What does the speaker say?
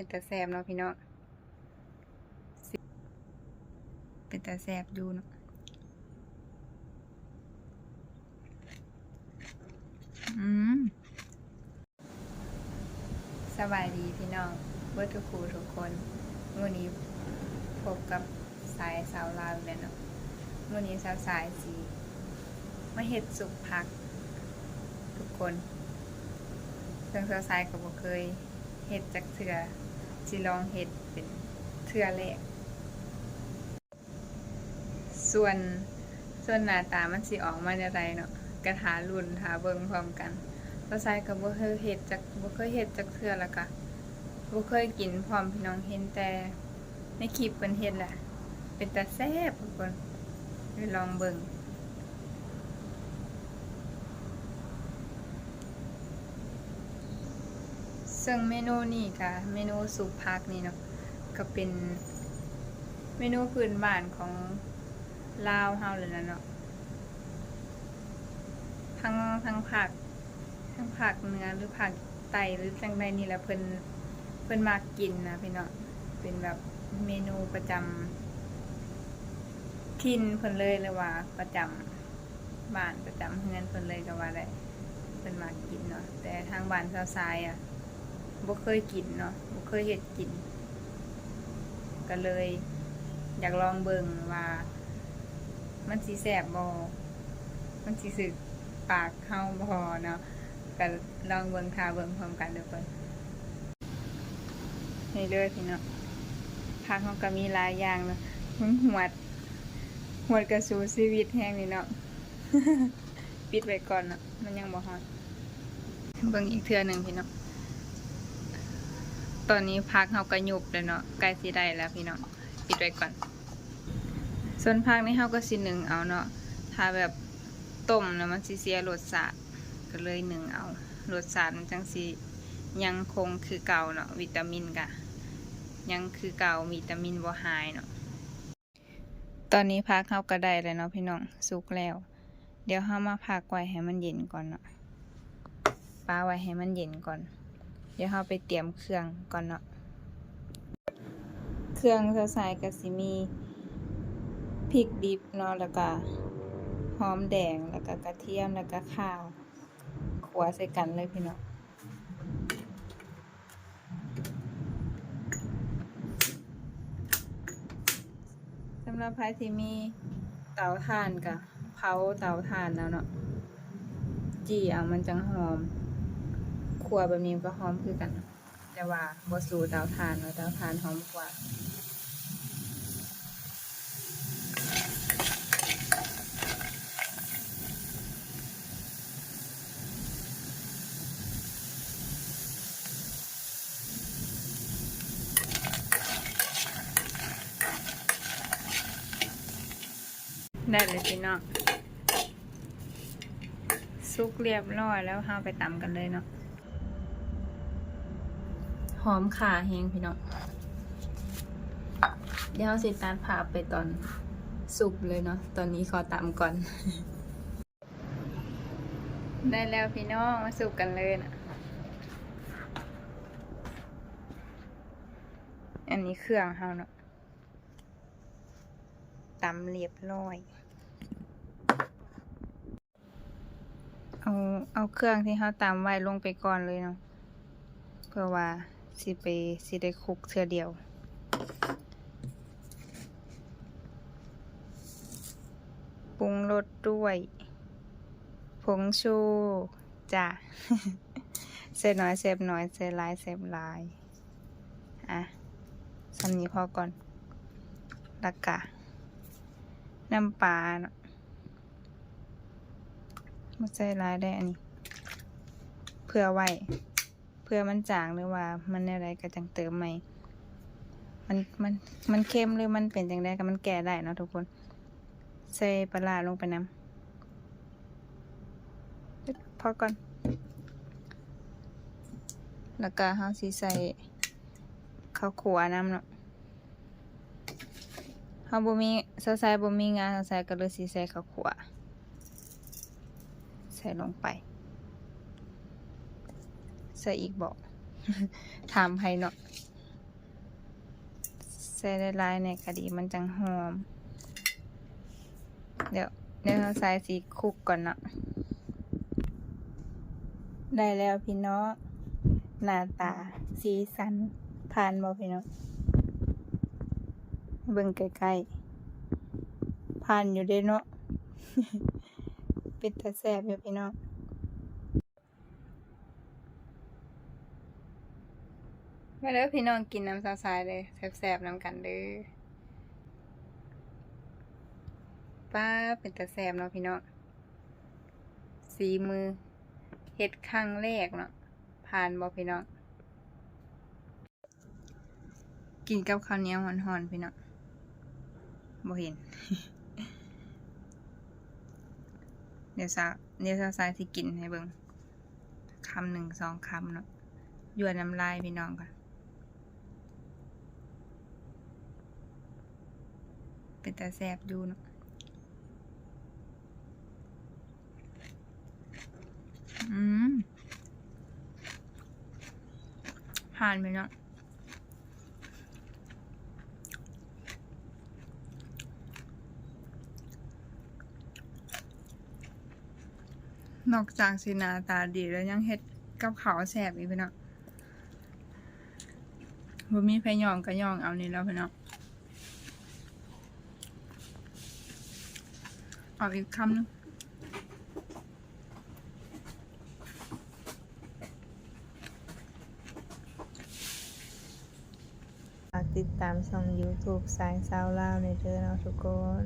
เป็นตาแซบเนาะพี่น้องเป็นตาแซบอยู่เนาะอืมสบายดีพี่น้องเบิร์ทุกครูทุกคนวันนี้พบกับสายสาวลาวแล้วเนาะวันนี้สาวสายสีมาเห็ดสุกพัก ทุกคนเรื่องสาวสายก็บ่เคยเห็ดจักเถื่อ สิลองเห็ดเป็นเถื่อแรก ส่วนส่วนหน้าตามันสิออกมาในไรเนาะกระถารุ่นถาเบิ่งพร้อมกันสาวสายก็บ่เคยเห็ดจักบ่เคยเห็ดจักเถื่อแล้วก็บ่เคยกินพร้อมพี่น้องเห็นแต่ในคลิปเพิ่นเฮ็ดแหละเป็นตาแซ่บทุกคนไปลองเบิ่ง ซึ่งเมนูนี่ค่ะเมนูสุปพักนี่เนาะก็เป็นเมนูพื้นบ้านของลาวเฮาเลยนะเนาะทั้งทั้งผักทั้งผักเนื้อหรือผักไตหรือจังใดนี่แหละเพิ่นเพิ่นมากกินนะพี่เนาะเป็นแบบเมนูประจำทินเพิ่นเลยเลยว่า ประจำบ้านประจำเฮือนเพิ่นเลยก็ว่าได้เพิ่นมากกินเนาะแต่ทางบ้านชาวทรายอะ บ่เคยกินเนาะบ่เคยเฮ็ดกิน ก็เลย อยากลองเบิ่งว่า มันสิแซ่บบ่มันสิสึกปากเฮาบ่เนาะก็ลองเบิ่งทาเบิ่งพร้อมกันเด้อเพิ่นนี่เด้อพี่เนาะผักเฮาก็มีหลายอย่างเนาะหึงหวด หวดกระสูชีวิตแฮงนี่เนาะปิดไว้ก่อนเนาะมันยังบ่ฮอดเบิ่งอีกเทื่อหนึ่งพี่เนาะ ตอนนี้พักเฮาก็ยุบแล้วเนาะใกล้สิได้แล้วพี่น้องปิดไว้ก่อน ส่วนพักนี่เฮาก็สิหนึ่งเอาเนาะถ้าแบบต้มแล้วมันสิเสียรสชาติก็เลยหนึ่งเอารสชาติมันจังสิยังคงคือเก่าเนาะวิตามินกะ ยังคือเก่าวิตามินบ่หายเนาะตอนนี้พักเฮาก็ได้แล้วเนาะพี่น้องสุกแล้ว เดี๋ยวเฮามาพักไว้ให้มันเย็นก่อนเนาะป้าไว้ให้มันเย็นก่อน ดี๋ยวเราไปเตรียมเครื่องก่อนเนาะ เครื่องใส่ก็สิมีพริกดิบเนาะแล้วก็หอมแดงแล้วก็กระเทียมแล้วก็ข้าวขัวใส่กันเลยพี่เน้องสำหรับใครที่มีเตาถ่านก็เผาเตาถ่านแล้วเนาะจีเอามันจังหอม ครัวแบบนี้ก็หอมคือกัน แต่ว่าบ่สู่เตาถ่านเนเตาถ่านหอมกว่าได้เลยพี่น้องซุกเรียบร้อยแล้วห้าไปตำกันเลยเนาะ หอมขาแห้งพี่น้อง เดี๋ยวสิตัดผ่าไปตอนสุกเลยเนาะ ตอนนี้ขอตำก่อน ได้แล้วพี่น้องมาสุกกันเลยนะอันนี้เครื่องเฮาเนาะตำเรียบร้อย เอา เอาเครื่องที่เขาตำไว้ลงไปก่อนเลยเนาะ เพื่อว่า สิไปสิได้คุกเทือเดียว ปรุงรสด้วย ผงชูจ้ะเสร็จน้อยเสพน้อยเสร็จลายเสพลาย อะสำนี้พอก่อนล้วกะ น้ำปลาเนาะมาใส่ลายได้อันนี้ เพื่อไว้ พื่อมันจางหรือว่ามันอะไรก็จังเติมใหม่มันมันมันเค็มหรือมันเป็นจังได้ก็มันแก่ได้เนาะทุกคน ใส่ปลาลงไปน้ำพอก่อน แล้วก็เฮาสิใส่ข้าวขัวน้ำเนาะเฮาบ่มีใส่ใส่บ่มีงาใส่ก็เลยสิใส่ข้าวขัวใส่ลงไป ใส่อีกบอกถามไผเนาะใส่ได้ลายในคดีมันจังหอม เดี๋ยวเดี๋ยวเราใส่สีคุกก่อนเนาะได้แล้วพี่น้องหน้าตา สีสันผ่านบ่พี่น้องเบิ่งใกล้ๆผ่านอยู่เด้เนาะเป็นตาแซ่บอยู่พี่น้อง มาเด้อพี่น้องกินน้ำซาซายเลยแซ่บๆน้ำกันเด้อป้าเป็นตาแซ่บเนาะพี่น้องสีมือเฮ็ดครั้งแรกเนาะผ่านบ่พี่น้องกินกับข้าวเหนียวหอนๆพี่น้องบ่เห็น เดี๋ยวซาเดี๋ยวซาซายสิกินให้เบิ่งคำหนึ่งสองคำเนาะยวน้ำลายพี่น้องก่อน เป็นตาแสบอยู่เนาะอืมผ่านไปเนาะนอกจากสินาตาดีแล้วยังเฮ็ดกับขาวแสบอีกพี่เนาะบ่มีไผย่องก็ย่องเอานี่แล้วพี่เนาะ ปากอีกคำนึงฝากติดตามช่อง YouTube สายซาวลาวในเด้อเนาะทุกคน